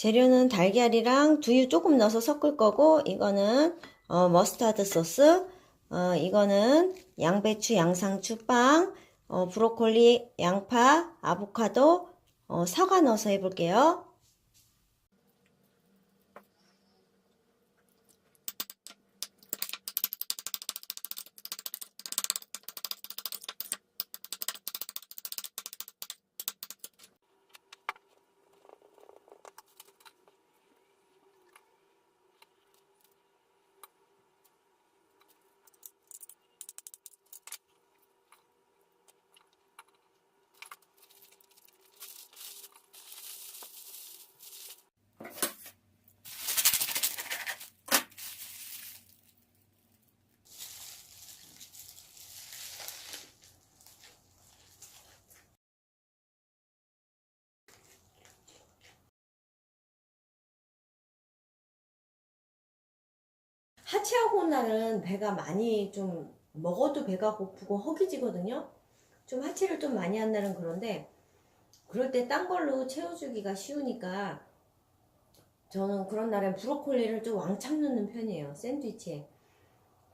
재료는 달걀이랑 두유 조금 넣어서 섞을 거고 이거는 어, 머스타드 소스 어, 이거는 양배추, 양상추, 빵, 어, 브로콜리, 양파, 아보카도, 어, 사과 넣어서 해볼게요. 하체하고 온 날은 배가 많이 좀 먹어도 배가 고프고 허기지거든요. 좀 하체를 좀 많이 한 날은 그런데 그럴 때 딴 걸로 채워주기가 쉬우니까 저는 그런 날엔 브로콜리를 좀 왕창 넣는 편이에요. 샌드위치에.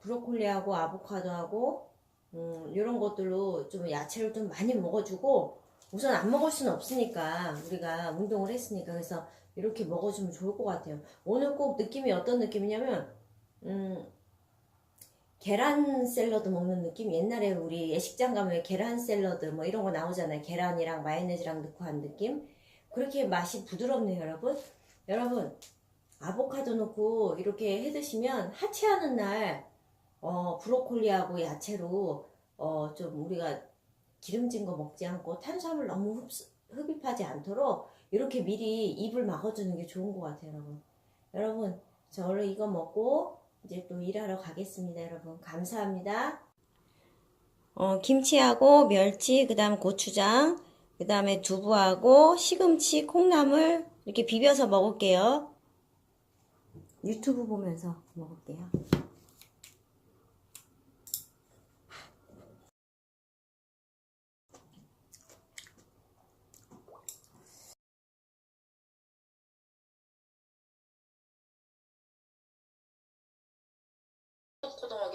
브로콜리하고 아보카도하고 음, 이런 것들로 좀 야채를 좀 많이 먹어주고 우선 안 먹을 수는 없으니까 우리가 운동을 했으니까 그래서 이렇게 먹어주면 좋을 것 같아요. 오늘 꼭 느낌이 어떤 느낌이냐면 음, 계란 샐러드 먹는 느낌? 옛날에 우리 예식장 가면 계란 샐러드 뭐 이런 거 나오잖아요. 계란이랑 마요네즈랑 넣고 한 느낌? 그렇게 맛이 부드럽네요, 여러분. 여러분, 아보카도 넣고 이렇게 해 드시면 하체하는 날, 어, 브로콜리하고 야채로, 어, 좀 우리가 기름진 거 먹지 않고 탄수화물 너무 흡수, 흡입하지 않도록 이렇게 미리 입을 막아주는 게 좋은 것 같아요, 여러분. 여러분, 저 얼른 이거 먹고 이제 또 일하러 가겠습니다, 여러분. 감사합니다. 어, 김치하고 멸치, 그 다음 고추장, 그 다음에 두부하고 시금치, 콩나물 이렇게 비벼서 먹을게요. 유튜브 보면서 먹을게요.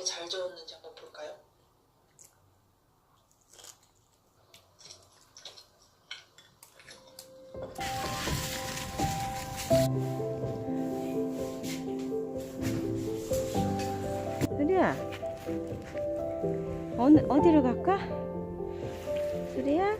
어떻게 잘 저었는지 한번 볼까요? 수리야 어느, 어디로 갈까? 수리야?